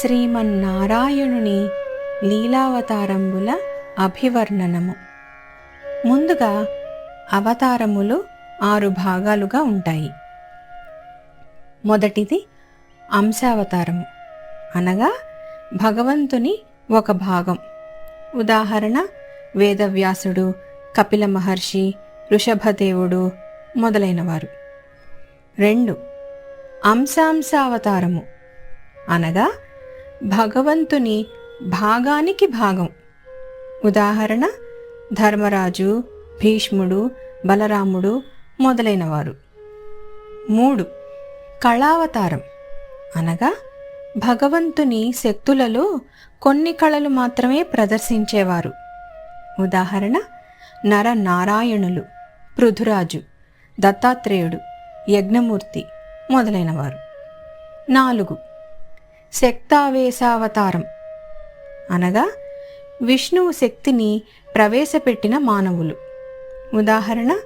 శ్రీమన్నారాయణుని లీలావతారంబుల అభివర్ణనము. ముందుగా అవతారములు ఆరు భాగాలుగా ఉంటాయి. మొదటిది అంశావతారము. అనగా భగవంతుని ఒక భాగం. ఉదాహరణ వేదవ్యాసుడు కపిల మహర్షి ఋషభదేవుడు మొదలైనవారు. రెండు అంశాంశావతారము. అనగా భగవంతుని భాగానికి భాగం. ఉదాహరణ ధర్మరాజు భీష్ముడు బలరాముడు మొదలైనవారు. మూడు కళావతారం. అనగా భగవంతుని శక్తులలో కొన్ని కళలు మాత్రమే ప్రదర్శించేవారు. ఉదాహరణ నర నారాయణులు పృథురాజు దత్తాత్రేయుడు యజ్ఞమూర్తి మొదలైనవారు. నాలుగు శక్తావేశావతారం. అనగా విష్ణువు శక్తిని ప్రవేశపెట్టిన మానవులు. ఉదాహరణ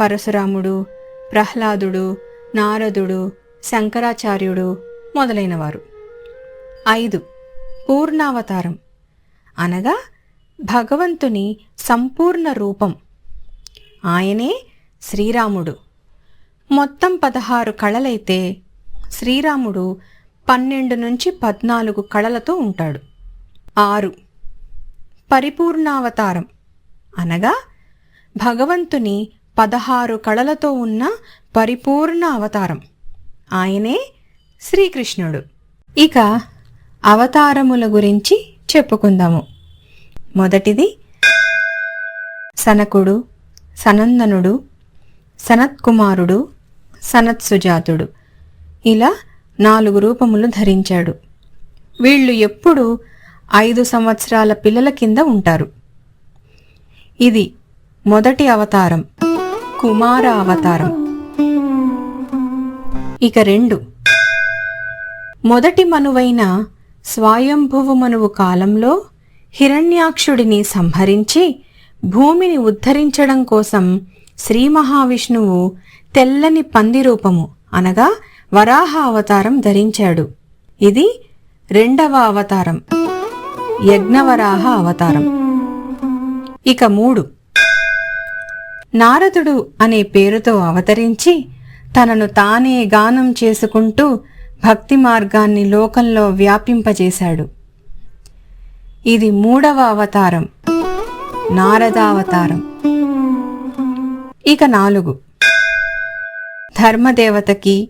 పరశురాముడు ప్రహ్లాదుడు నారదుడు శంకరాచార్యుడు మొదలైనవారు. ఐదు. పూర్ణావతారం. అనగా భగవంతుని సంపూర్ణ రూపం. ఆయనే శ్రీరాముడు. మొత్తం పదహారు కళలైతే శ్రీరాముడు పన్నెండు నుంచి పద్నాలుగు కళలతో ఉంటాడు. ఆరు. పరిపూర్ణావతారం. అనగా భగవంతుని పదహారు కళలతో ఉన్న పరిపూర్ణ అవతారం ఆయనే శ్రీకృష్ణుడు. ఇక అవతారముల గురించి చెప్పుకుందాము. మొదటిది సనకుడు సనందనుడు సనత్కుమారుడు సనత్సుజాతుడు. ఇలా నాలుగు రూపములు ధరించాడు. వీళ్ళు ఎప్పుడూ ఐదు సంవత్సరాల పిల్లల కింద ఉంటారు. ఇది మొదటి అవతారం కుమార అవతారం. ఇక రెండు. మొదటి మనువైన స్వయంభువు మనువు కాలంలో హిరణ్యాక్షుడిని సంహరించి భూమిని ఉద్ధరించడం కోసం శ్రీ మహావిష్ణువు తెల్లని పంది రూపము అనగా వరాహ అవతారం ధరించాడు. ఇది రెండవ అవతారం. యజ్ఞవరాహ అవతారం. ఇక మూడు. నారదుడు అనే పేరుతో అవతరించి తనను తానే గానం చేసుకుంటూ భక్తి మార్గాన్ని లోకంలో వ్యాపింపజేశాడు. ఇది మూడవ అవతారం. నారదావతారం. ఇక నాలుగు. ధర్మదేవతకి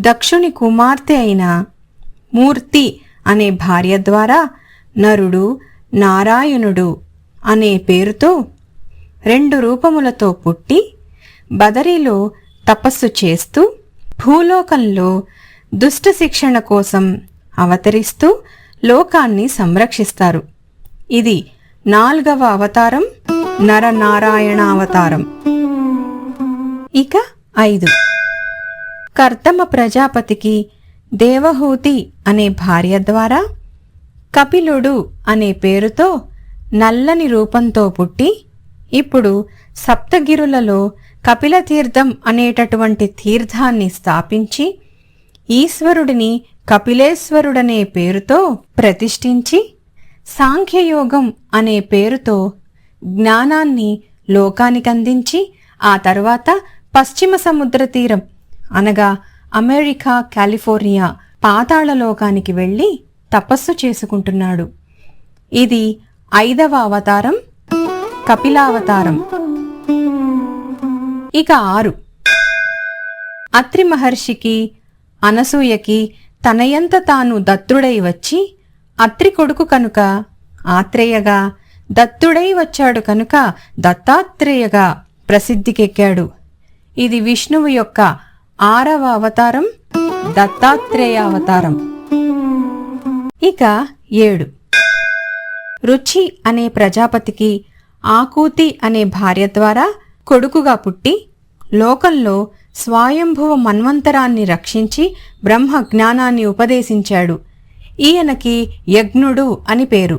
దక్షుని కుమార్తె అయిన మూర్తి అనే భార్య ద్వారా నరుడు నారాయణుడు అనే పేరుతో రెండు రూపములతో పుట్టి బదరిలో తపస్సు చేస్తూ భూలోకంలో దుష్ట శిక్షణ కోసం అవతరిస్తూ లోకాన్ని సంరక్షిస్తారు. ఇది నాల్గవ అవతారం నరనారాయణ అవతారం ఇక ఐదు. కర్తమ ప్రజాపతికి దేవహూతి అనే భార్య ద్వారా కపిలుడు అనే పేరుతో నల్లని రూపంతో పుట్టి ఇప్పుడు సప్తగిరులలో కపిలతీర్థం అనేటటువంటి తీర్థాన్ని స్థాపించి ఈశ్వరుడిని కపిలేశ్వరుడనే పేరుతో ప్రతిష్ఠించి సాంఖ్యయోగం అనే పేరుతో జ్ఞానాన్ని లోకానికందించి ఆ తర్వాత పశ్చిమ సముద్ర తీరం అనగా అమెరికా కాలిఫోర్నియా పాతాళలోకానికి వెళ్ళి తపస్సు చేసుకుంటున్నాడు. ఇది ఐదవ అవతారం కపిలావతారం. ఇక ఆరు. అత్రి మహర్షికి అనసూయకి తనయంత తాను దత్తుడై వచ్చి అత్రి కొడుకు కనుక ఆత్రేయగా దత్తుడై వచ్చాడు కనుక దత్తాత్రేయగా ప్రసిద్ధికెక్కాడు. ఇది విష్ణువు యొక్క ఆరవ అవతారం దత్తాత్రేయ అవతారం. ఇక ఏడు. రుచి అనే ప్రజాపతికి ఆకూతి అనే భార్య ద్వారా కొడుకుగా పుట్టి లోకంలో స్వయంభువ మన్వంతరాన్ని రక్షించి బ్రహ్మ జ్ఞానాన్ని ఉపదేశించాడు. ఈయనకి యజ్ఞుడు అని పేరు.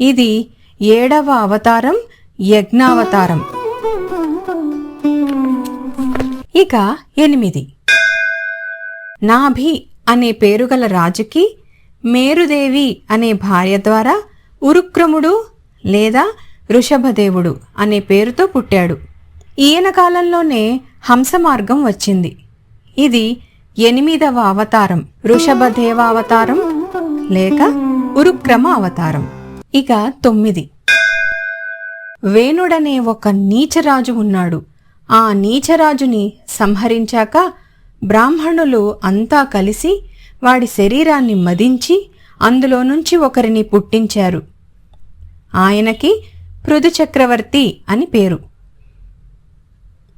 ఇది ఏడవ అవతారం యజ్ఞావతారం. ఇక ఎనిమిది. నాభి అనే పేరుగల రాజుకి మేరుదేవి అనే భార్య ద్వారా ఉరుక్రముడు లేదా ఋషభదేవుడు అనే పేరుతో పుట్టాడు. ఈయన కాలంలోనే హంస మార్గం వచ్చింది. ఇది ఎనిమిదవ అవతారం ఋషభదేవావతారం అవతారం లేక ఉరుక్రమ అవతారం. ఇక తొమ్మిది. వేణుడనే ఒక నీచరాజు ఉన్నాడు. ఆ నీచరాజుని సంహరించాక బ్రాహ్మణులు అంతా కలిసి వాడి శరీరాన్ని మదించి అందులో నుంచి ఒకరిని పుట్టించారు. ఆయనకి పృథుచక్రవర్తి అని పేరు.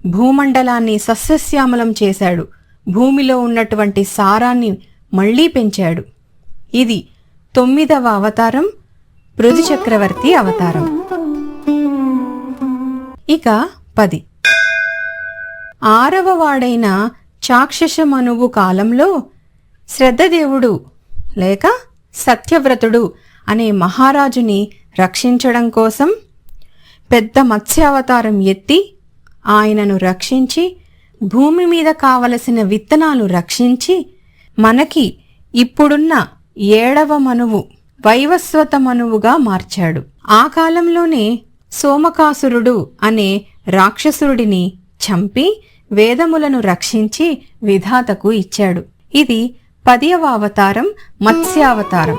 భూమండలాన్ని సస్యశ్యామలం చేశాడు. భూమిలో ఉన్నటువంటి సారాన్ని మళ్ళీ పెంచాడు. ఇది తొమ్మిదవ అవతారం పృథుచక్రవర్తి అవతారం. ఇక పది. ఆరవ వాడైన చాక్షసమనువు కాలంలో శ్రద్ధదేవుడు లేక సత్యవ్రతుడు అనే మహారాజుని రక్షించడం కోసం పెద్ద మత్స్యావతారం ఎత్తి ఆయనను రక్షించి భూమి మీద కావలసిన విత్తనాలు రక్షించి మనకి ఇప్పుడున్న ఏడవ మనువు వైవస్వత మనువుగా మార్చాడు. ఆ కాలంలోనే సోమకాసురుడు అనే రాక్షసురుడిని చంపి వేదములను రక్షించి విధాతకు ఇచ్చాడు. ఇది పదియవ అవతారం మత్స్యావతారం.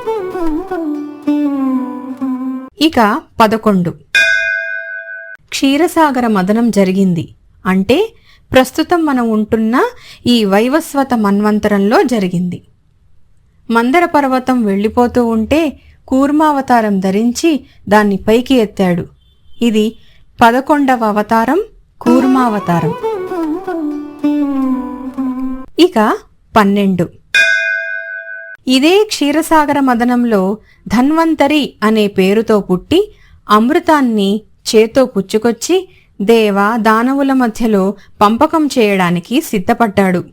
ఇక పదకొండు. క్షీరసాగర మదనం జరిగింది. అంటే ప్రస్తుతం మనం ఉంటున్న ఈ వైవస్వత మన్వంతరంలో జరిగింది. మందర పర్వతం వెళ్ళిపోతూ ఉంటే కూర్మావతారం ధరించి దాన్ని పైకి ఎత్తాడు. ఇది పదకొండవ అవతారం కూర్మావతారం. ఇక పన్నెండు. ఇదే క్షీరసాగర మదనంలో ధన్వంతరి అనే పేరుతో పుట్టి అమృతాన్ని చేతో పుచ్చుకొచ్చి దేవ దానవుల మధ్యలో పంపకం చేయడానికి సిద్ధపడ్డాడు.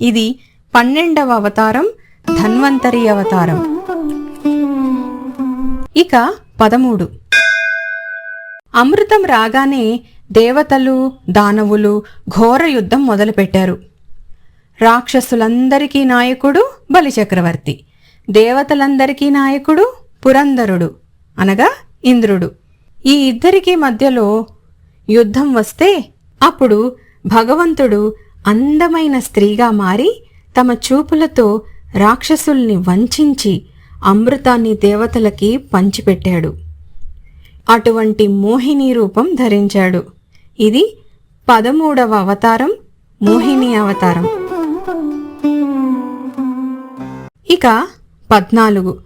ఇది పన్నెండవ అవతారం ధన్వంతరి అవతారం. ఇక పదమూడు. అమృతం రాగానే దేవతలు దానవులు ఘోర యుద్ధం మొదలుపెట్టారు. రాక్షసులందరికీ నాయకుడు బలిచక్రవర్తి దేవతలందరికీ నాయకుడు పురంధరుడు అనగా ఇంద్రుడు. ఈ ఇద్దరికీ మధ్యలో యుద్ధం వస్తే అప్పుడు భగవంతుడు అందమైన స్త్రీగా మారి తమ చూపులతో రాక్షసుల్ని వంచించి అమృతాన్ని దేవతలకి పంచిపెట్టాడు. అటువంటి మోహిని రూపం ధరించాడు. ఇది పదమూడవ అవతారం మోహిని అవతారం. ఇక పద్నాలుగు.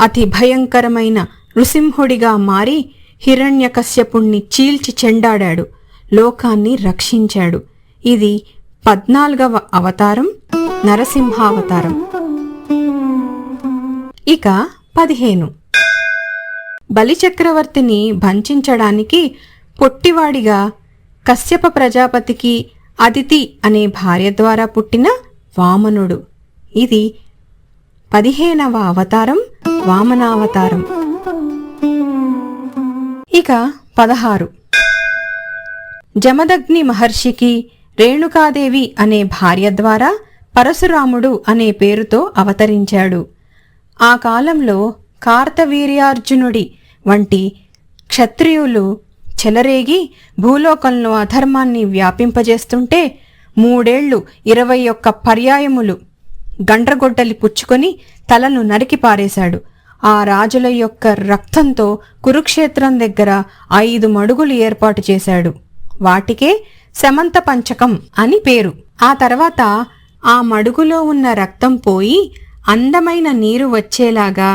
అతి భయంకరమైన నృసింహుడిగా మారి హిరణ్యకశ్యపుణ్ణి చీల్చి చెండాడాడు లోకాన్ని రక్షించాడు. ఇది పద్నాలుగవ అవతారం నరసింహావతారం. ఇక పదిహేను. బలిచక్రవర్తిని భంచించడానికి పొట్టివాడిగా కశ్యప ప్రజాపతికి అదితి అనే భార్య ద్వారా పుట్టిన వామనుడు. ఇది పదిహేనవ అవతారం వామనావతారం. ఇక పదహారు. జమదగ్ని మహర్షికి రేణుకాదేవి అనే భార్య ద్వారా పరశురాముడు అనే పేరుతో అవతరించాడు. ఆ కాలంలో కార్తవీర్యార్జునుడి వంటి క్షత్రియులు చెలరేగి భూలోకంలో అధర్మాన్ని వ్యాపింపజేస్తుంటే మూడేళ్ళు ఇరవై ఒక్క పర్యాయములు గండ్రగొడ్డలి పుచ్చుకొని తలను నరికి పారేశాడు. ఆ రాజుల యొక్క రక్తంతో కురుక్షేత్రం దగ్గర ఐదు మడుగులు ఏర్పాటు చేశాడు. వాటికే శమంత పంచకం అని పేరు. ఆ తర్వాత ఆ మడుగులో ఉన్న రక్తం పోయి అందమైన నీరు వచ్చేలాగా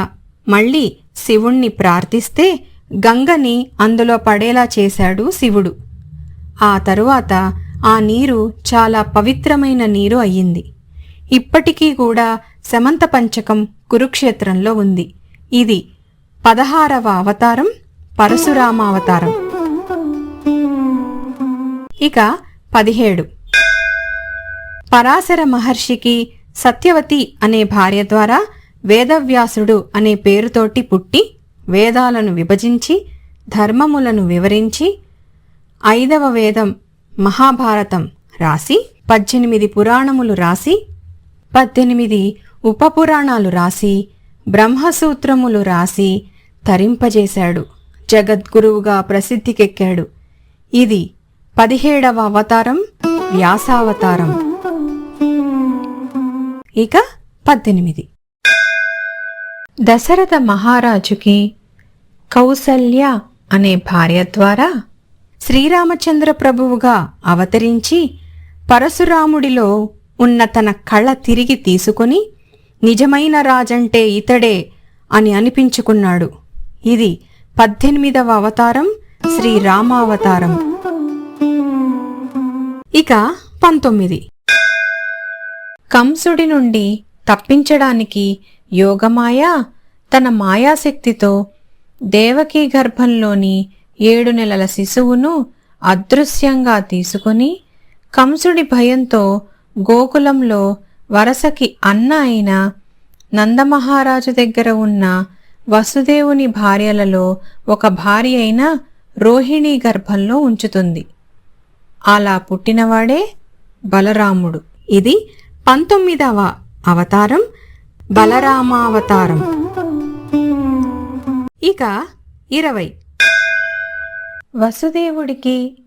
మళ్ళీ శివుణ్ణి ప్రార్థిస్తే గంగని అందులో పడేలా చేశాడు శివుడు. ఆ తరువాత ఆ నీరు చాలా పవిత్రమైన నీరు అయ్యింది. ఇప్పటికీ కూడా శమంత పంచకం కురుక్షేత్రంలో ఉంది. ఇది పదహారవ అవతారం పరశురామావతారం. ఇక పదిహేడు. పరాశర మహర్షికి సత్యవతి అనే భార్య ద్వారా వేదవ్యాసుడు అనే పేరుతోటి పుట్టి వేదాలను విభజించి ధర్మములను వివరించి ఐదవ వేదం మహాభారతం రాసి పద్దెనిమిది పురాణములు రాసి పద్దెనిమిది ఉపపురాణాలు రాసి బ్రహ్మసూత్రములు రాసి తరింపజేశాడు. జగద్గురువుగా ప్రసిద్ధికెక్కాడు. ఇది పదిహేడవ అవతారం వ్యాసావతారం. ఇక పద్దెనిమిది. దశరథ మహారాజుకి కౌసల్య అనే భార్య ద్వారా శ్రీరామచంద్ర ప్రభువుగా అవతరించి పరశురాముడిలో ఉన్న తన కళ తిరిగి తీసుకుని నిజమైన రాజంటే ఇతడే అని అనిపించుకున్నాడు. ఇది పద్దెనిమిదవ అవతారం శ్రీరామావతారం ఇక పంతొమ్మిది. కంసుడి నుండి తప్పించడానికి యోగమాయ తన మాయాశక్తితో దేవకీ గర్భంలోని ఏడు నెలల శిశువును అదృశ్యంగా తీసుకుని కంసుడి భయంతో గోకులంలో వరసకి అన్న అయిన నందమహారాజు దగ్గర ఉన్న వసుదేవుని భార్యలలో ఒక భార్య అయిన రోహిణి గర్భంలో ఉంచుతుంది. అలా పుట్టినవాడే బలరాముడు. ఇది పంతొమ్మిదవ అవతారం బలరామావతారం. ఇక ఇరవై. వసుదేవుడికి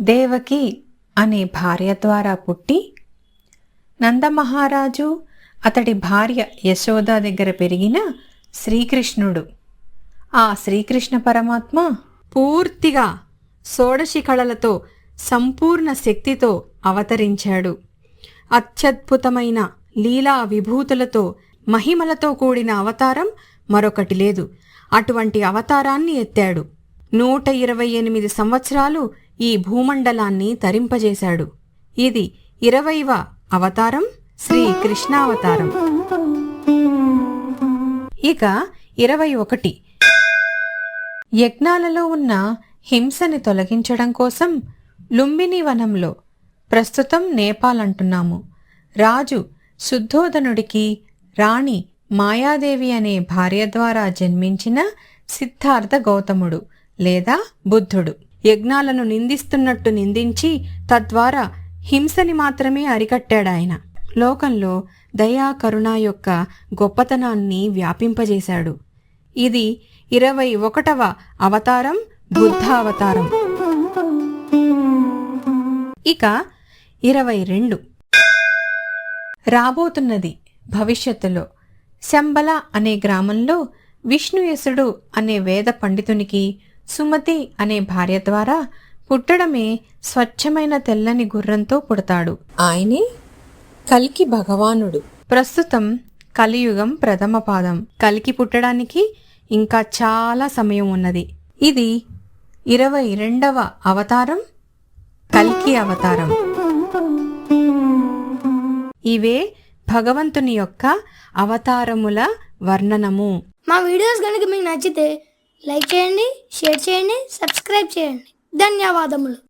దేవకి అనే భార్య ద్వారా పుట్టి నందమహారాజు అతడి భార్య యశోద దగ్గర పెరిగిన శ్రీకృష్ణుడు. ఆ శ్రీకృష్ణ పరమాత్మ పూర్తిగా షోడశి కళలతో సంపూర్ణ శక్తితో అవతరించాడు. అత్యద్భుతమైన లీలా విభూతులతో మహిమలతో కూడిన అవతారం మరొకటి లేదు. అటువంటి అవతారాన్ని ఎత్తాడు. నూట ఇరవై ఎనిమిది సంవత్సరాలు ఈ భూమండలాన్ని తరింపజేశాడు. ఇది ఇరవైవ అవతారం శ్రీ కృష్ణావతారం. ఇక ఇరవై ఒకటి. యజ్ఞాలలో ఉన్న హింసని తొలగించడం కోసం లుంబిని వనంలో ప్రస్తుతం నేపాల్ అంటున్నాము. రాజు శుద్ధోదనుడికి రాణి మాయాదేవి అనే భార్య ద్వారా జన్మించిన సిద్ధార్థ గౌతముడు లేదా బుద్ధుడు. యజ్ఞాలను నిందిస్తున్నట్టు నిందించి తద్వారా హింసని మాత్రమే అరికట్టాడాయన. లోకంలో దయా కరుణ యొక్క గొప్పతనాన్ని వ్యాపింపజేశాడు. ఇది ఇరవై ఒకటవ అవతారం బుద్ధావతారం. ఇక ఇరవై రెండు. రాబోతున్నది భవిష్యత్తులో. శంబల అనే గ్రామంలో విష్ణుయసుడు అనే వేద పండితునికి సుమతి అనే భార్య ద్వారా పుట్టడమే స్వచ్ఛమైన తెల్లని గుర్రంతో పుడతాడు. ఆయనే కల్కి భగవానుడు. ప్రస్తుతం కలియుగం ప్రథమ పాదం. కలికి పుట్టడానికి ఇంకా చాలా సమయం ఉన్నది. ఇది ఇరవై రెండవ అవతారం కల్కి అవతారం. ఇవే భగవంతుని యొక్క అవతారముల వర్ణనము. మా వీడియోస్ కనుక మీకు నచ్చితే లైక్ చేయండి షేర్ చేయండి సబ్స్క్రైబ్ చేయండి. ధన్యవాదములు.